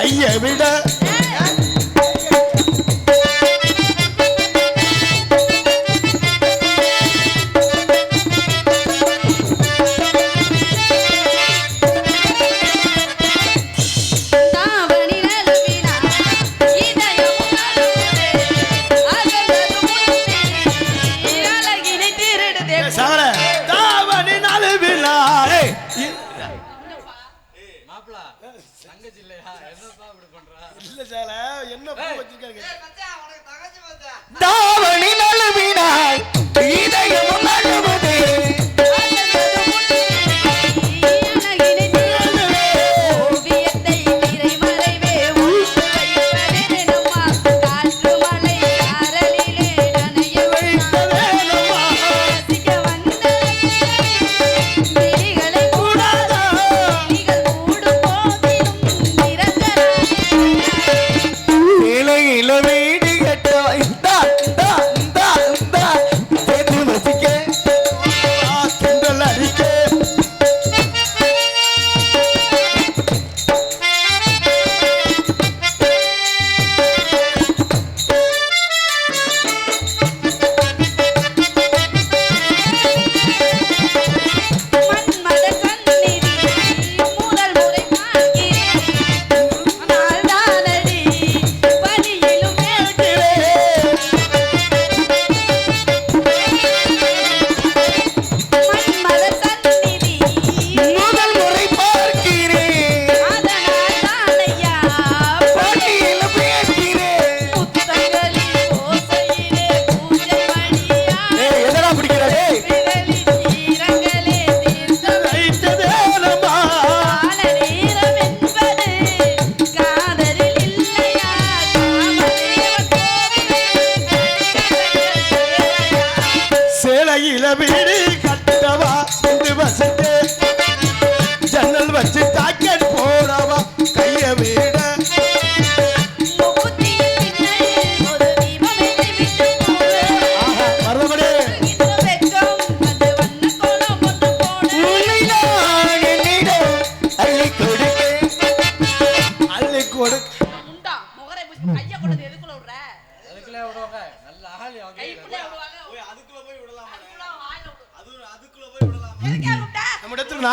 கையை விட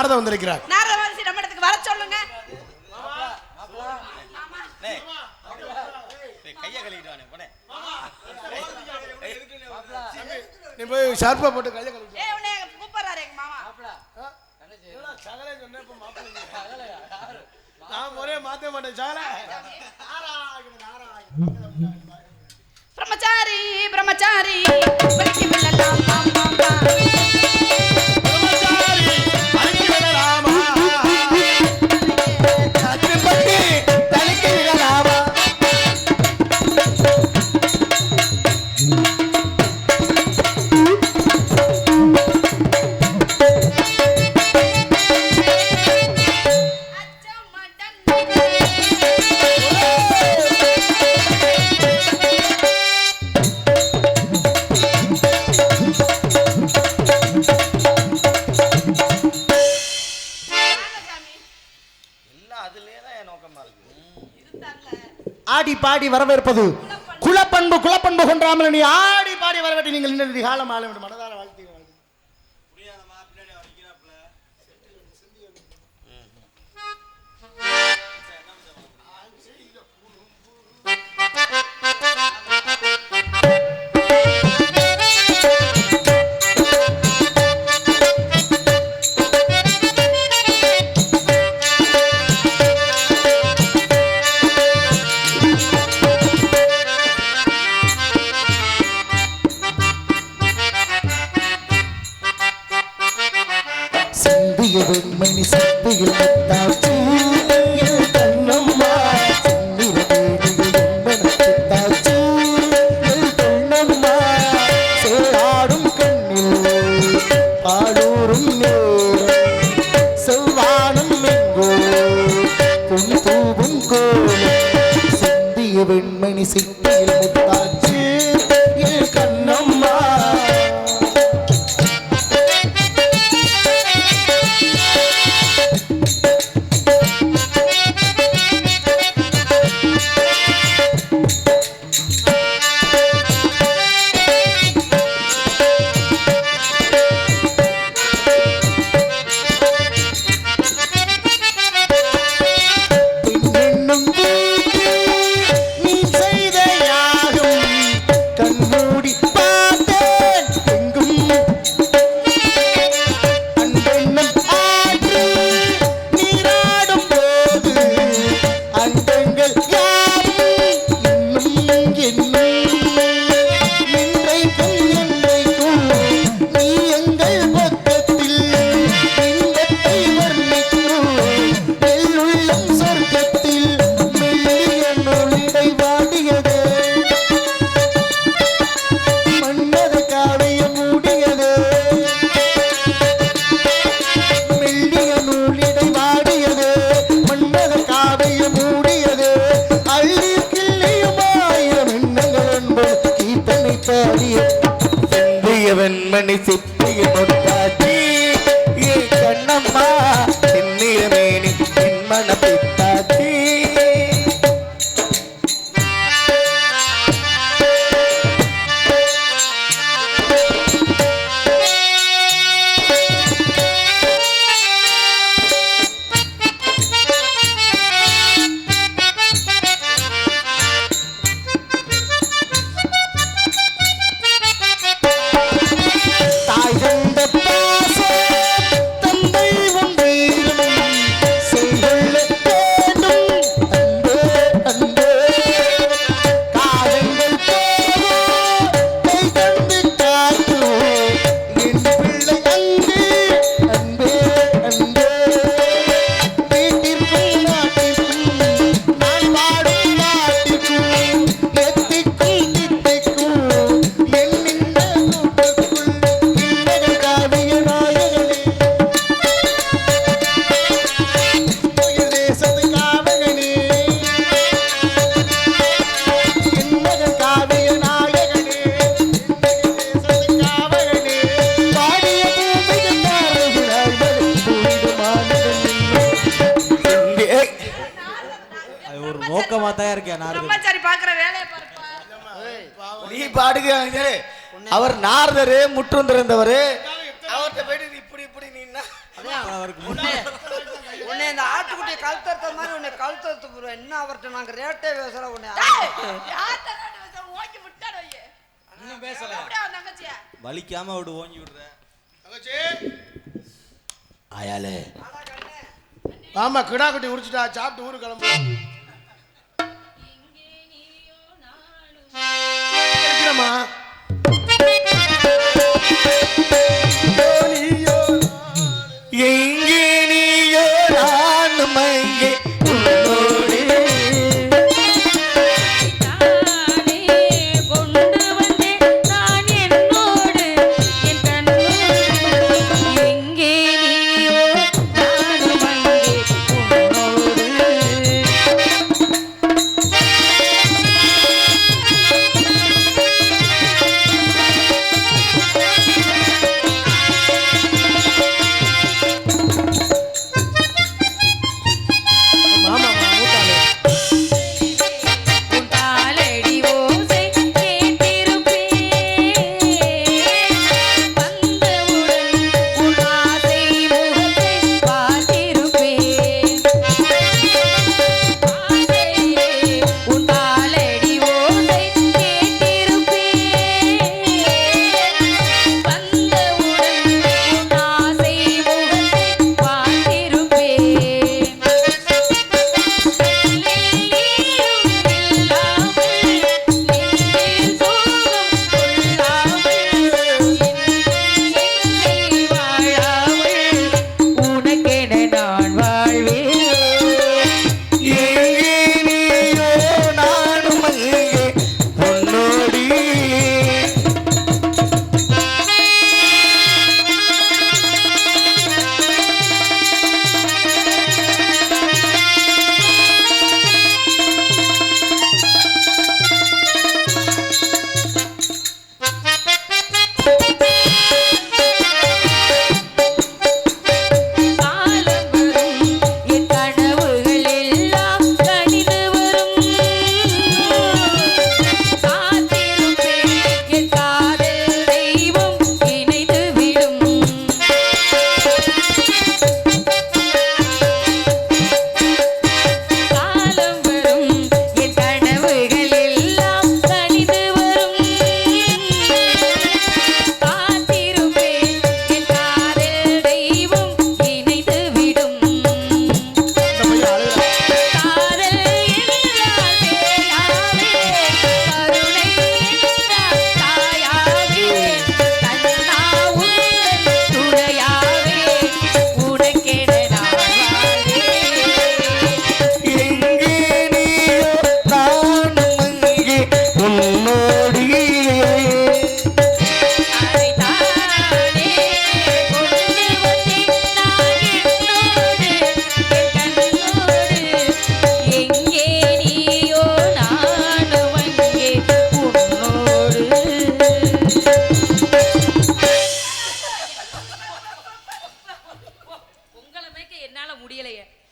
நாரத வந்திருக்கிறார். நாரத மகரிஷி நம்ம இடத்துக்கு வர சொல்லுங்க. நீ போய் ஷார்ப்பா போட்டு கையை கழுவி கூப்பிடுறாரு எங்க மாமா? சகலை நான் ஒரே மாத்த பிரம்மச்சாரி பிரம்மச்சாரி மாமா ஆடி வரவேற்பது. குலப்பண்பு குலப்பண்பு கொன்றாமல் நீ ஆடி பாடி வரவேற்று நீங்கள் நின்று காலம் ஆள வேண்டும் பாடூரும் நே வெண்மணி சிப்பிய முத்தாச்சி ஏ கண்ணம்மா பாடுகிறாங்க அவர் நாரதர் முற்றும் அவர்கிட்ட போயிட்டு இப்படி இப்படி நின்னா உன்னை இந்த ஆட்டுக்குட்டியை கழுத்தறுத்த மாதிரி உன்னை கழுத்தறுத்து என்ன அவர்கிட்ட? நாங்க ரேட்டே பேசுறோம் உன்னை. பேசல? வலிக்காம அவடு ஓங்கி விடுறேன் ஆயாலே ஆமா கிடா குட்டி உடிச்சிட்டா சாப்பிட்டு ஊரு கிளம்பு.